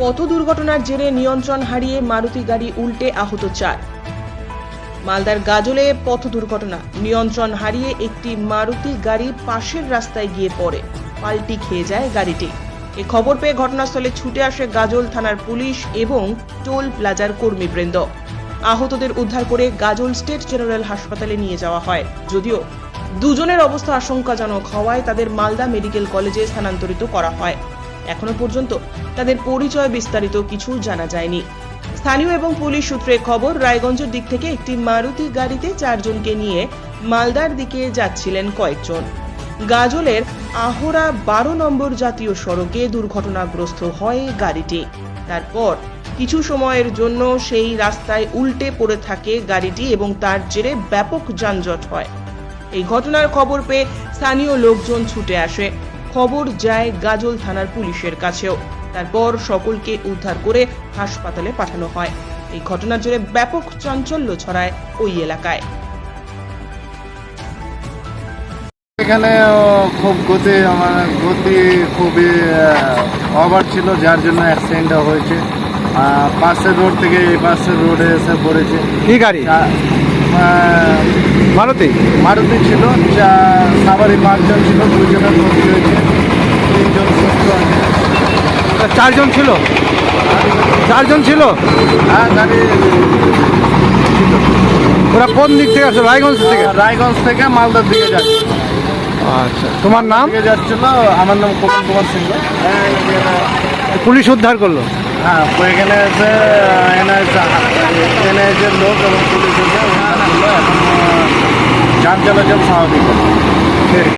পথ দুর্ঘটনার জেরে নিয়ন্ত্রণ হারিয়ে মারুতি গাড়ি উল্টে আহত চার। মালদার গাজলে পথ দুর্ঘটনা, নিয়ন্ত্রণ হারিয়ে একটি মারুতি গাড়ি পাশের রাস্তায় গিয়ে পড়ে। পাল্টি খেয়ে যায় গাড়িটি। এ খবর পেয়ে ঘটনাস্থলে ছুটে আসে গাজল থানার পুলিশ এবং টোল প্লাজার কর্মীবৃন্দ। আহতদের উদ্ধার করে গাজল স্টেট জেনারেল হাসপাতালে নিয়ে যাওয়া হয়। যদিও দুজনের অবস্থা আশঙ্কাজনক হওয়ায় তাদের মালদা মেডিকেল কলেজে স্থানান্তরিত করা হয়। এখনও পর্যন্ত তাদের পরিচয় বিস্তারিত কিছু জানা যায়নি। স্থানীয় এবং পুলিশ সূত্রে খবর, রায়গঞ্জের দিক থেকে একটি মারুতি গাড়িতে চারজনকে নিয়ে মালদার দিকে যাচ্ছিলেন কয়েকজন। গাজলের আহরা বারো নম্বর জাতীয় সড়কে দুর্ঘটনাগ্রস্ত হয় গাড়িটি। তারপর কিছু সময়ের জন্য সেই রাস্তায় উল্টে পড়ে থাকে গাড়িটি এবং তার জেরে ব্যাপক যানজট হয়। এই ঘটনার খবর পেয়ে স্থানীয় লোকজন ছুটে আসে। খবর যায় গাজল থানার পুলিশের কাছেও। তারপর সকলকে উদ্ধার করে হাসপাতালে পাঠানো হয়। এই ঘটনার জেরে ব্যাপক চাঞ্চল্য ছড়ায় ওই এলাকায়। এখানে খুব গতি আমার গতি খুবই ওভার ছিল যার জন্য অ্যাক্সিডেন্টটা হয়েছে। পাশের রোড থেকে এই পাশের রোডে এসে পড়েছে। কি গাড়ি? মারুতি? মারুতি ছিল সাবারি পাঁচজন ছিল দুজনের ক্ষতি হয়েছে। তিনজন সুস্থ চারজন ছিল? চারজন ছিল? হ্যাঁ গাড়ি ওরা কোন দিক থেকে আসলো? রায়গঞ্জ থেকে? রায়গঞ্জ থেকে মালদার দিকে যাচ্ছে। আচ্ছা তোমার নাম? দিকে যাচ্ছিল আমার নাম কমল কুমার সিংহ। পুলিশ উদ্ধার করল? হ্যাঁ এখানে এসে এখানে এখানে যে লোক এবং পুলিশ এসে উদ্ধার। করল এখন যান চলাচল স্বাভাবিক। আছে। ঠিক।